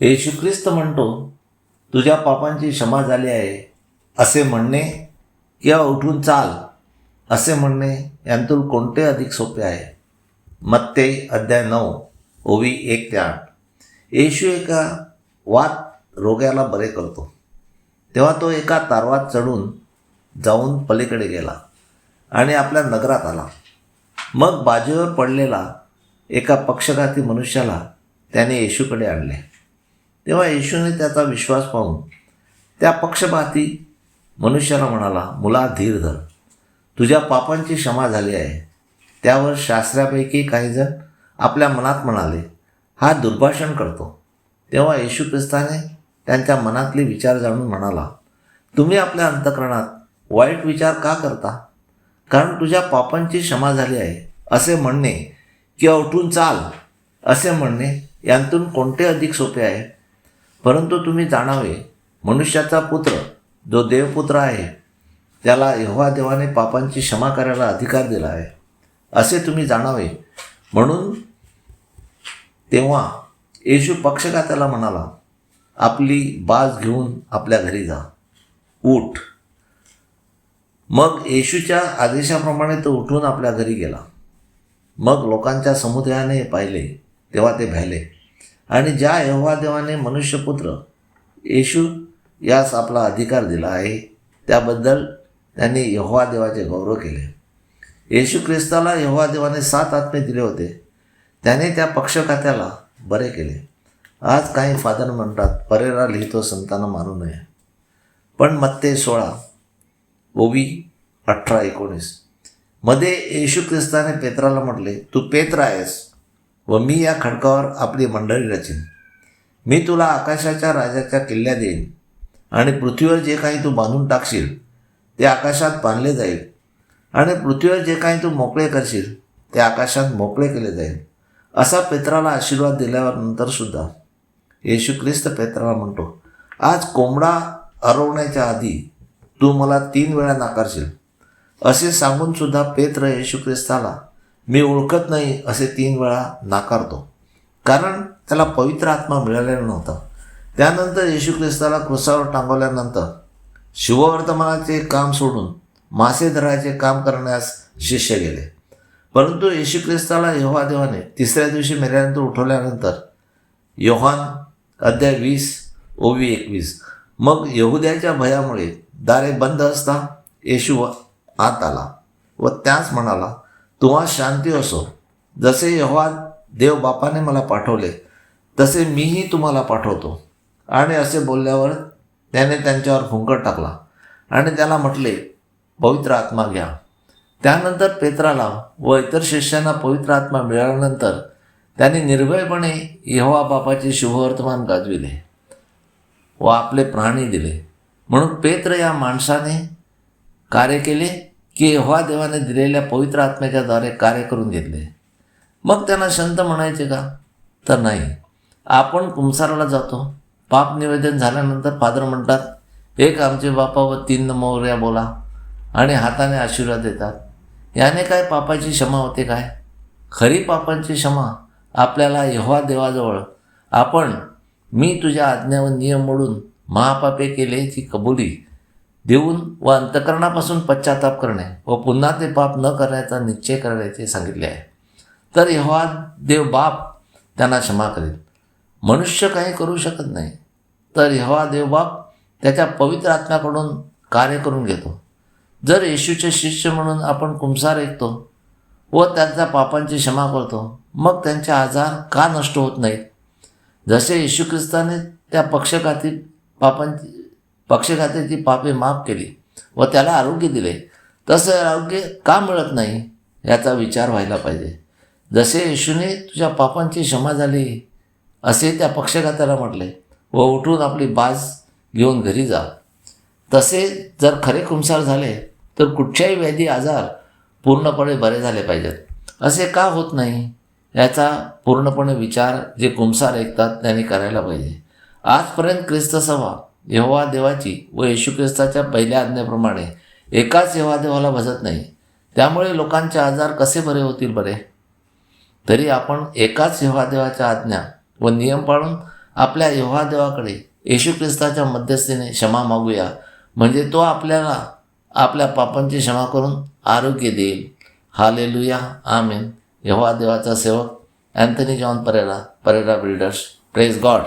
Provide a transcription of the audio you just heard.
येशू ख्रिस्त म्हणतो तुझ्या पापांची क्षमा झाली आहे. असे म्हणणे किंवा उठून चाल. असे म्हणणे यांतून कोणते अधिक सोपे आहे? मत्ते अध्याय नऊ ओवी एक ते आठ. येशू एका वात रोग्याला बरे करतो. तेव्हा तो एका तारवात चढून जाऊन पलीकडे गेला आणि आपल्या नगरात आला. मग बाजूवर पडलेला एका पक्षघाती मनुष्याला त्याने येशूकडे आणले. तेव्हा येशूने त्याचा विश्वास पाहून त्या पक्षपाती मनुष्याला म्हणाला मुला धीर धर. तुझ्या पापांची क्षमा झाली आहे. त्यावर शास्त्रापैकी काहीजण आपल्या मनात म्हणाले हा दुर्भाषण करतो. तेव्हा येशू ख्रिस्ताने त्यांच्या मनातले विचार जाणून म्हणाला तुम्ही आपल्या अंतकरणात वाईट विचार का करता? कारण तुझ्या पापांची क्षमा झाली आहे. असे म्हणणे किंवा उठून चाल. असे म्हणणे यांतून कोणते अधिक सोपे आहे? परंतु तुम्ही जाणावे. मनुष्याचा पुत्र जो देवपुत्र आहे त्याला यहोवा देवाने पापांची क्षमा करायला अधिकार दिला आहे. असे तुम्ही जाणावे. म्हणून तेव्हा येशू पक्षघाताला म्हणाला आपली बाज घेऊन आपल्या घरी जा. उठ. मग येशूच्या आदेशाप्रमाणे तो उठून आपल्या घरी गेला. मग लोकांच्या समुदायाने पाहिले तेव्हा ते भ्याले. आणि ज्या यहोवादेवाने मनुष्यपुत्र येशू यास आपला अधिकार दिला आहे त्याबद्दल त्यांनी यहोवादेवाचे गौरव केले. येशू ख्रिस्ताला यहोवादेवाने सात आत्मे दिले होते. त्याने त्या पक्षकात्याला बरे केले. आज काही फादर म्हणतात परेरा लिहितो संतांना मानू नये. पण मत्ते सोळा ओवी अठरा एकोणीस. मध्ये येशू ख्रिस्ताने पेत्राला म्हटले तू पेत्र आहेस. व मी या खडकावर आपली मंडळी रचीन. मी तुला आकाशाच्या राजाच्या किल्ल्या देईन आणि पृथ्वीवर जे काही तू बांधून टाकशील ते आकाशात बांधले जाईल. आणि पृथ्वीवर जे काही तू मोकळे करशील ते आकाशात मोकळे केले जाईल. असा पेत्राला आशीर्वाद दिल्यावर नंतरसुद्धा येशू ख्रिस्त पेत्राला म्हणतो आज कोंबडा हरवण्याच्या आधी तू मला तीन वेळा नाकारशील. असे सांगून सुद्धा पेत्र येशू ख्रिस्ताला मी ओळखत नाही असे तीन वेळा नाकारतो. कारण त्याला पवित्र आत्मा मिळालेला नव्हता. त्यानंतर येशू ख्रिस्ताला क्रुसावर टांगवल्यानंतर शिववर्तमानाचे काम सोडून मासे धरायचे काम करण्यास शिष्य गेले. परंतु येशू ख्रिस्ताला यहोवा देवाने तिसऱ्या दिवशी मेल्यानंतर उठवल्यानंतर योहान अध्याय वीस ओवी एकवीस. मग यहुद्याच्या भयामुळे दारे बंद असता येशू आत आला व त्याच म्हणाला तुम्हा शांती असो. जसे यहोवा देव बापाने मला पाठवले तसे मीही तुम्हाला पाठवतो. आणि असे बोलल्यावर त्याने त्यांच्यावर फुंकट टाकला आणि त्याला म्हटले पवित्र आत्मा घ्या. त्यानंतर पेत्राला व इतर शिष्यांना पवित्र आत्मा मिळाल्यानंतर त्यांनी निर्भयपणे यहोवा बापाचे शुभवर्तमान गाजविले व आपले प्राणी दिले. म्हणून पेत्र या माणसाने कार्य केले की यहोवा देवाने दिलेल्या पवित्र आत्म्याच्या द्वारे कार्य करून घेतले. मग त्यांना संत म्हणायचे का? तर नाही. आपण कुंसाराला जातो. पाप निवेदन झाल्यानंतर फादर म्हणतात एक आमचे बापा व तीन नमोऱ्या बोला आणि हाताने आशीर्वाद देतात. याने काय पापाची क्षमा होते काय? खरी पापांची क्षमा आपल्याला यहोवा देवाजवळ. आपण मी तुझ्या आज्ञा व नियम मोडून महापापे केले ती कबुली देऊन व अंतकरणापासून पश्चाताप करणे व पुन्हा ते पाप न करण्याचा निश्चय करण्याचे सांगितले आहे. तर यहोवा देव बाप त्यांना क्षमा करेल. मनुष्य काही करू शकत नाही. तर यहोवा देव बाप त्याच्या पवित्र आत्म्याकडून कार्य करून घेतो. जर येशूचे शिष्य म्हणून आपण कुंसार ऐकतो व त्यांच्या पापांची क्षमा करतो मग त्यांचे आजार का नष्ट होत नाहीत? जसे येशू ख्रिस्ताने त्या पक्षघाती पापांची पक्षघाताची पापे माफ केली व त्याला आरोग्य दिले. तसं आरोग्य का मिळत नाही याचा विचार व्हायला पाहिजे. जसे येशूने तुझ्या पापांची क्षमा झाली असे त्या पक्षघाताला म्हटले व उठून आपली बाज घेऊन घरी जा. तसे जर खरे कुंसार झाले तर कुठच्याही व्याधी आजार पूर्णपणे बरे झाले पाहिजेत. असे का होत नाही? याचा पूर्णपणे विचार जे कुंसार ऐकतात त्यांनी करायला पाहिजे. आजपर्यंत ख्रिस्त सभा यहोवा देवाची व येशू ख्रिस्ताच्या पहिल्या आज्ञेप्रमाणे एकाच यहोवा देवाला भजत नाही. त्यामुळे लोकांचे आजार कसे बरे होतील बरे? तरी आपण एकाच यहोवा देवाच्या आज्ञा व नियम पाळून आपल्या यहोवा देवाकडे येशू ख्रिस्ताच्या मध्यस्थीने क्षमा मागूया. म्हणजे तो आपल्याला आपल्या पापांची क्षमा करून आरोग्य देईल. हालेलुया. आमेन. यहोवा देवाचा सेवक Anthony John Pereira Pereira builders. Praise God